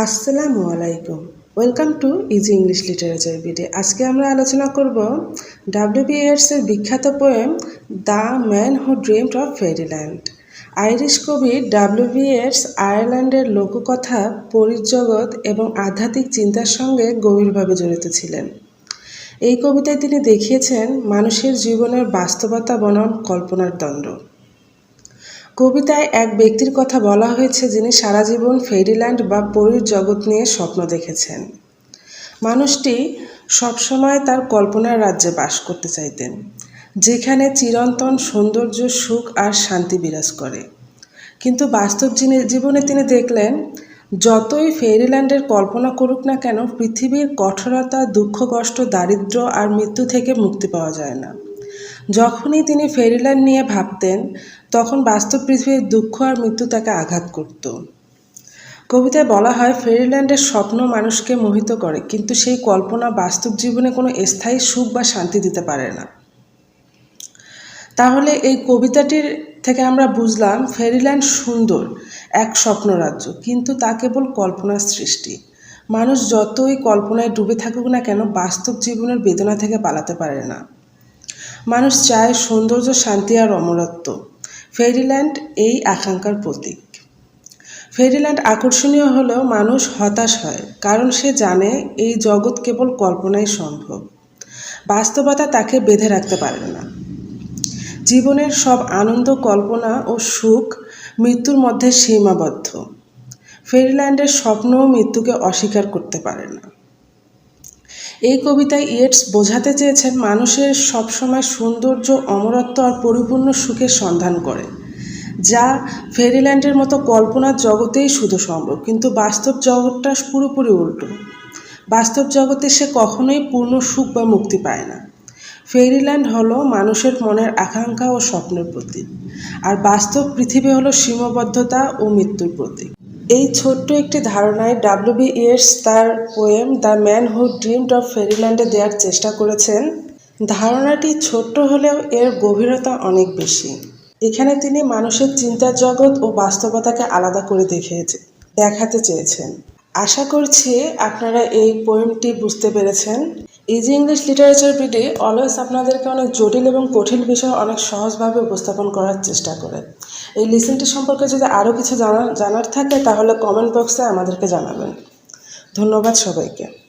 আসসালামু আলাইকুম। Welcome to easy English literature video আজকে আমরা আলোচনা করব ডাব্লিউ এর বিখ্যাত poem the man who dreamed of faeryland Irish কবি ডাব্লিউ এর আয়ারল্যান্ডের লোককথা, পরিজগৎ এবং আধ্যাত্মিক চিন্তার সঙ্গে গভীরভাবে জড়িত ছিলেন। এই কবিতায় তিনি দেখিয়েছেন মানুষের জীবনের বাস্তবতা বনাম কল্পনার দ্বন্দ্ব কবিতায় এক ব্যক্তির কথা বলা হয়েছে যিনি সারা জীবন ফেরিল্যান্ড বা পরীর জগৎ নিয়ে স্বপ্ন দেখেছেন। মানুষটি সবসময় তার কল্পনার রাজ্যে বাস করতে চাইতেন, যেখানে চিরন্তন সৌন্দর্য, সুখ আর শান্তি বিরাজ করে। কিন্তু বাস্তব জীবনে তিনি দেখলেন, যতই ফেরিল্যান্ডের কল্পনা করুক না কেন, পৃথিবীর কঠোরতা দুঃখ কষ্ট দারিদ্র্য আর মৃত্যু থেকে মুক্তি পাওয়া যায় না। যখনই তিনি ফেরিল্যান্ড নিয়ে ভাবতেন, তখন বাস্তব পৃথিবীর দুঃখ আর মৃত্যু তাকে আঘাত করত। কবিতায় বলা হয়, ফেরিল্যান্ডের স্বপ্ন মানুষকে মোহিত করে, কিন্তু সেই কল্পনা বাস্তব জীবনে কোনো স্থায়ী সুখ বা শান্তি দিতে পারে না। তাহলে এই কবিতাটির থেকে আমরা বুঝলাম, ফেরিল্যান্ড সুন্দর, এক স্বপ্নরাজ্য, কিন্তু তা কেবল কল্পনার সৃষ্টি। মানুষ যতই কল্পনায় ডুবে থাকুক না কেন, বাস্তব জীবনের বেদনা থেকে পালাতে পারে না। মানুষ চায় সৌন্দর্য, শান্তি আর অমরত্ব। ফেরিল্যান্ড এই আকাঙ্ক্ষার প্রতীক। ফেরিল্যান্ড আকর্ষণীয় হলেও মানুষ হতাশ হয়, কারণ সে জানে এই জগৎ কেবল কল্পনাই সম্ভব। বাস্তবতা তাকে বেঁধে রাখতে পারে না। জীবনের সব আনন্দ, কল্পনা ও সুখ মৃত্যুর মধ্যে সীমাবদ্ধ। ফেরিল্যান্ডের স্বপ্নও মৃত্যুকে অস্বীকার করতে পারে না। এই কবিতায় ইয়েটস বোঝাতে চেয়েছেন মানুষের সবসময় সৌন্দর্য, অমরত্ব আর পরিপূর্ণ সুখের সন্ধান করে, যা ফেরিল্যান্ডের মতো কল্পনার জগতেই শুধু সম্ভব, কিন্তু বাস্তব জগৎটা পুরোপুরি উল্টো। বাস্তব জগতে সে কখনোই পূর্ণ সুখ বা মুক্তি পায় না। ফেরিল্যান্ড হলো মানুষের মনের আকাঙ্ক্ষা ও স্বপ্নের প্রতীক, আর বাস্তব পৃথিবী হলো সীমাবদ্ধতা ও মৃত্যুর প্রতীক। এই ছোট্ট একটি ধারণায় ডাব্লিউবি ইয়ার্স তার poem the man who dreamed of ফেরিল্যান্ডে দেওয়ার চেষ্টা করেছেন। ধারণাটি ছোট্ট হলেও এর গভীরতা অনেক বেশি। এখানে তিনি মানুষের চিন্তার জগৎ ও বাস্তবতাকে আলাদা করে দেখিয়েছে, দেখাতে চেয়েছেন। আশা করছি আপনারা এই পোয়েমটি বুঝতে পেরেছেন। Easy English literature BD always আপনাদেরকে অনেক জটিল এবং কঠিন বিষয় অনেক সহজভাবে উপস্থাপন করার চেষ্টা করে। এই লিসেনটি সম্পর্কে যদি আরও কিছু জানার জানার থাকে তাহলে কমেন্ট বক্সে আমাদেরকে জানাবেন। ধন্যবাদ সবাইকে।